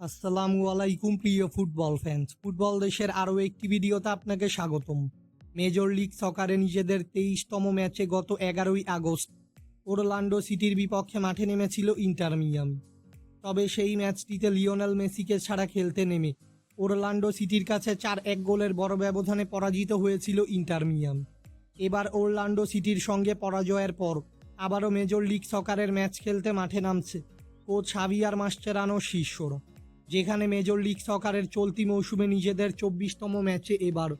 আসসালামু আলাইকুম, প্রিয় ফুটবল ফ্যান্স ফুটবল দেশের আরও একটি ভিডিওতে আপনাকে স্বাগতম। মেজর লিগ সকারে নিজেদের তেইশতম ম্যাচে গত এগারোই আগস্ট ওরলান্ডো সিটির বিপক্ষে মাঠে নেমেছিল ইন্টার মিয়ামি তবে সেই ম্যাচটিতে লিওনেল মেসিকে ছাড়া খেলতে নেমে ওরলান্ডো সিটির কাছে চার এক গোলের বড় ব্যবধানে পরাজিত হয়েছিল ইন্টার মিয়ামি এবার ওরলান্ডো সিটির সঙ্গে পরাজয়ের পর আবারও মেজর লিগ সকারের ম্যাচ খেলতে মাঠে নামছে কোচ হাভিয়ার মাস্টেরানো শিষ্যরা যেখানে মেজর লিগ সকারের চলতি মৌসুমে নিজেদের চব্বিশতম ম্যাচে এবার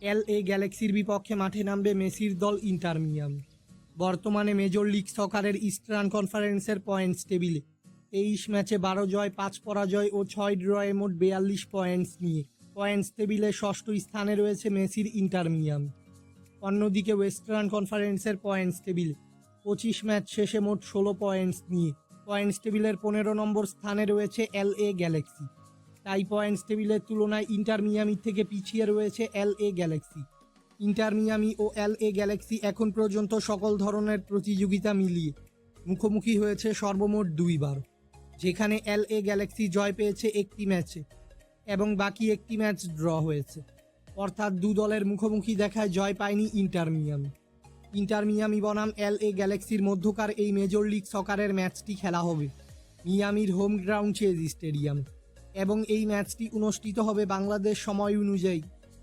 এল এ গ্যালাক্সির বিপক্ষে মাঠে নামবে মেসির দল ইন্টার মিয়ামি বর্তমানে মেজর লিগ সকারের ইস্টার্ন কনফারেন্সের পয়েন্টস টেবিলে। তেইশ ম্যাচে বারো জয়, পাঁচ পরাজয় ও ছয় ড্রয়ে মোট বেয়াল্লিশ পয়েন্টস নিয়ে। পয়েন্টস টেবিলে ষষ্ঠ স্থানে রয়েছে মেসির ইন্টার মিয়ামি অন্যদিকে ওয়েস্টার্ন কনফারেন্সের পয়েন্টস টেবিলে পঁচিশ ম্যাচ শেষে মোট ষোলো পয়েন্টস নিয়ে। পয়েন্টস টেবিলের পনেরো নম্বর স্থানে রয়েছে এল এ গ্যালাক্সি। তাই পয়েন্টস টেবিলের তুলনায় ইন্টার মিয়ামি থেকে পিছিয়ে রয়েছে L A Galaxy. Inter Miami O L A Galaxy এখন পর্যন্ত সকল ধরনের প্রতিযোগিতা মিলিয়ে মুখোমুখি হয়েছে সর্বমোট দুইবার, যেখানে এল এ গ্যালাক্সি জয় পেয়েছে একটি ম্যাচে এবং বাকি একটি ম্যাচ ড্র হয়েছে। অর্থাৎ দু দলের মুখোমুখি দেখায় জয় পায়নি ইন্টার মিয়ামি। ইন্টার মিয়ামি বনাম এল এ গ্যালাক্সির মধ্যকার এই মেজর লিগ সকারের ম্যাচটি খেলা হবে। মিয়ামির হোম গ্রাউন্ড চেজ স্টেডিয়াম। এবং এই ম্যাচটি অনুষ্ঠিত হবে বাংলাদেশ সময় অনুযায়ী।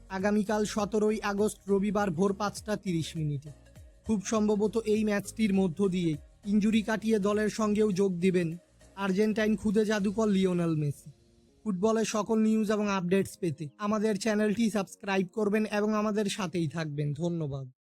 আগামীকাল সতেরোই আগস্ট রবিবার ভোর পাঁচটা তিরিশ মিনিটে। খুব সম্ভবত এই ম্যাচটির মধ্য দিয়ে ইঞ্জুরি কাটিয়ে দলের সঙ্গেও যোগ দিবেন আর্জেন্টাইন খুদে জাদুকর লিওনেল মেসি। ফুটবলের সকল নিউজ এবং আপডেটস পেতে আমাদের চ্যানেলটি সাবস্ক্রাইব করবেন এবং আমাদের সাথেই থাকবেন। ধন্যবাদ।